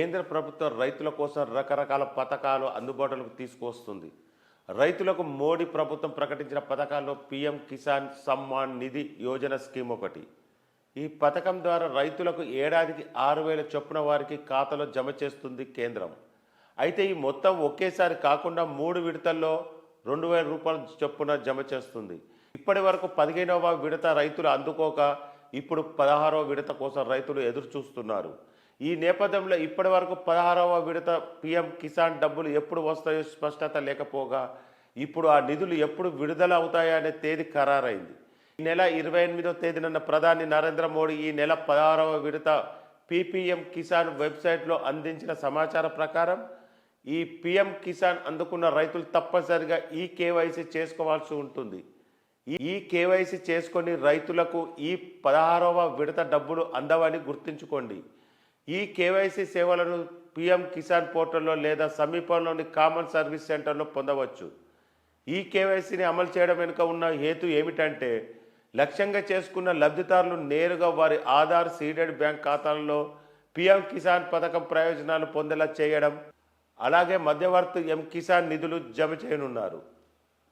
కేంద్ర ప్రభుత్వం రైతుల కోసం రకరకాల పథకాలు అందుబాటులోకి తీసుకొస్తుంది. రైతులకు మోడీ ప్రభుత్వం ప్రకటించిన పథకాల్లో పీఎం కిసాన్ సమ్మాన్ నిధి యోజన స్కీమ్ ఒకటి. ఈ పథకం ద్వారా రైతులకు ఏడాదికి ఆరు వేల చొప్పున వారికి ఖాతాలో జమ చేస్తుంది కేంద్రం. అయితే ఈ మొత్తం ఒకేసారి కాకుండా మూడు విడతల్లో రెండు వేల రూపాయల చొప్పున జమ చేస్తుంది. ఇప్పటి వరకు పదిహేనవ విడత రైతులు అందుకోక ఇప్పుడు పదహారవ విడత కోసం రైతులు ఎదురు చూస్తున్నారు ఈ నేపథ్యంలో ఇప్పటి వరకు పదహారవ విడత పీఎం కిసాన్ డబ్బులు ఎప్పుడు వస్తాయో స్పష్టత లేకపోగా ఇప్పుడు ఆ నిధులు ఎప్పుడు విడుదల అవుతాయనే తేదీ ఖరారైంది. ఈ నెల ఇరవై ఎనిమిదో తేదీన ప్రధాని నరేంద్ర మోడీ ఈ నెల పదహారవ విడత పీపీఎం కిసాన్ వెబ్సైట్లో అందించిన సమాచారం ప్రకారం ఈ పీఎం కిసాన్ అందుకున్న రైతులు తప్పనిసరిగా ఈ కేవైసీ చేసుకోవాల్సి ఉంటుంది. ఈ- ఈ కేవైసీ చేసుకొని రైతులకు ఈ పదహారవ విడత డబ్బులు అందవని గుర్తుంచుకోండి. ఈ కేవైసీ సేవలను పిఎం కిసాన్ పోర్టల్లో లేదా సమీపంలోని కామన్ సర్వీస్ సెంటర్లో పొందవచ్చు. ఈ కేవైసీని అమలు చేయడం వెనుక ఉన్న హేతు ఏమిటంటే లక్ష్యంగా చేసుకున్న లబ్ధిదారులు నేరుగా వారి ఆధార్ సీడెడ్ బ్యాంక్ ఖాతాలలో పిఎం కిసాన్ పథకం ప్రయోజనాలు పొందేలా చేయడం అలాగే మధ్యవర్తి ఎం కిసాన్ నిధులు జమ చేయనున్నారు.